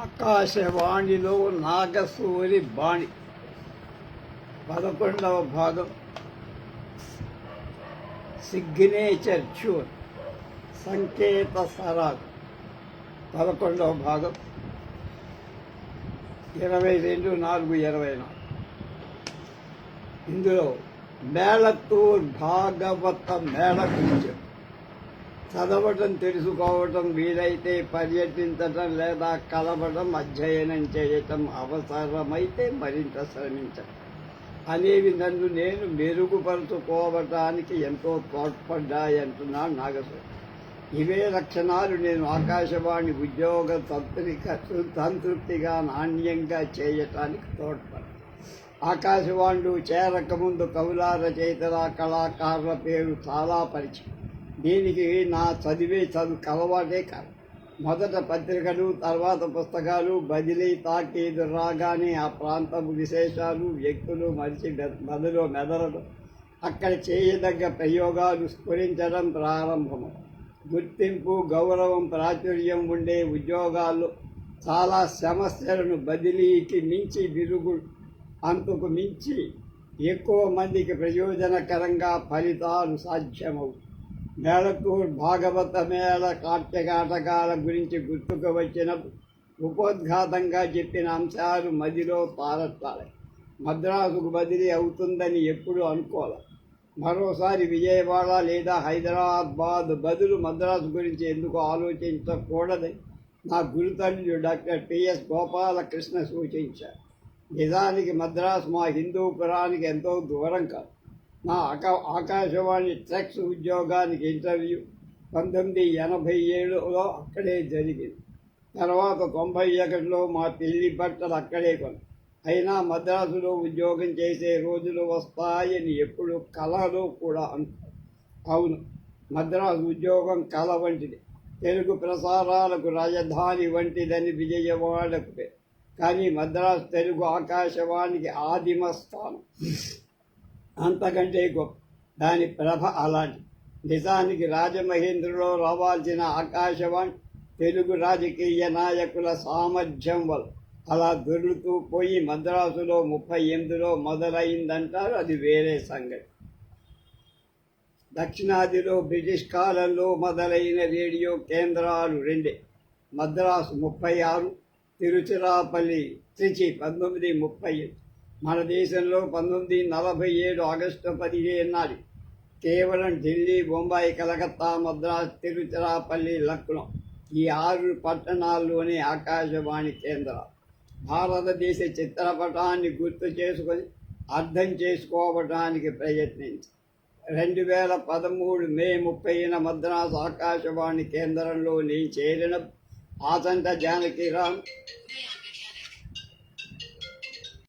ఆకాశవాణిలో నాగసూరి బాణి. పదకొండవ భాగం. సిగ్నేచర్ ట్యూన్ సంకేత సరాగ్. పదకొండవ భాగం. ఇరవై రెండు నాలుగు ఇరవై నాలుగు. ఇందులో మేళతూర్ భాగవత మేళ గురించి. చదవటం తెలుసుకోవటం వీలైతే పర్యటించటం లేదా కలవటం అధ్యయనం చేయటం అవసరమైతే మరింత శ్రమించటం అనేవి నన్ను నేను మెరుగుపరుచుకోవటానికి ఎంతో తోడ్పడ్డాయంటున్నాడు నాగసూరి ఇవే లక్షణాలు నేను ఆకాశవాణి ఉద్యోగ తంత్రిక సంతృప్తిగా నాణ్యంగా చేయటానికి తోడ్పడ ఆకాశవాణులు చేరకముందు కవుల రచయితల కళాకారుల పేరు చాలా పరిచయం. దీనికి నా చదివే చదువు కలవాటే కాదు. మొదట పత్రికలు తర్వాత పుస్తకాలు బదిలీ తాకీదు రాగానే ఆ ప్రాంతపు విశేషాలు వ్యక్తులు మరిచి బదిలో మెదలడం అక్కడ చేయదగ్గ ప్రయోగాలు స్ఫురించడం ప్రారంభము. గుర్తింపు గౌరవం ప్రాచుర్యం ఉండే ఉద్యోగాల్లో చాలా సమస్యలను బదిలీకి మించి విరుగు అంతకు మించి ఎక్కువ మందికి ప్రయోజనకరంగా ఫలితాలు సాధ్యమవు. మేళకు భాగవత మేళ కార్తీకాటకాల గురించి గుర్తుకు వచ్చిన ఉపోద్ఘాతంగా చెప్పిన అంశాలు మదిలో పారట్టాలి మద్రాసుకు బదిలీ అవుతుందని ఎప్పుడు అనుకోలే. మరోసారి విజయవాడ లేదా హైదరాబాద్ బదులు మద్రాసు గురించి ఎందుకు ఆలోచించకూడదని నా గురుతల్లి డాక్టర్ పిఎస్ గోపాలకృష్ణ సూచించారు. నిజానికి మద్రాసు మా హిందూ పురానికి ఎంతో దూరం కాదు. నా ఆకా ఆకాశవాణి ట్రక్స్ ఉద్యోగానికి ఇంటర్వ్యూ పంతొమ్మిది ఎనభై ఏడులో అక్కడే జరిగింది. తర్వాత తొంభై ఒకటిలో మా పెళ్ళి బట్టలు అక్కడే కొను అయినా మద్రాసులో ఉద్యోగం చేసే రోజులు వస్తాయని ఎప్పుడు కళలో కూడా అంటారు అవును మద్రాసు ఉద్యోగం కళ వంటిది. తెలుగు ప్రసారాలకు రాజధాని వంటిదని విజయవాడకు కానీ మద్రాసు తెలుగు ఆకాశవాణికి ఆదిమ స్థానం. అంతకంటే గొప్ప. దాని ప్రభ అలాంటి. నిజానికి రాజమహేంద్రలో రావాల్సిన ఆకాశవాణి తెలుగు రాజకీయ నాయకుల సామర్థ్యం వల్ల. అలా దొరుకుతూ పోయి మద్రాసులో ముప్పై ఎనిమిదిలో మొదలైందంటారు అది వేరే సంగతి. దక్షిణాదిలో బ్రిటిష్ కాలంలో మొదలైన రేడియో కేంద్రాలు రెండే. మద్రాసు ముప్పై ఆరు తిరుచిరాపల్లి త్రిచి పంతొమ్మిది ముప్పై మన దేశంలో పంతొమ్మిది నలభై ఏడు ఆగస్టు పదిహేను నాడు కేవలం ఢిల్లీ బొంబాయి కలకత్తా మద్రాస్ తిరుచిరాపల్లి లక్నో ఈ ఆరు పట్టణాల్లోనే ఆకాశవాణి కేంద్రం. భారతదేశ చిత్రపటాన్ని గుర్తు చేసుకొని అర్థం చేసుకోవడానికి ప్రయత్నించి. రెండు వేల పదమూడు మే ముప్పైన మద్రాసు ఆకాశవాణి కేంద్రంలో నేను చేరిన జానకి జానకిరామ్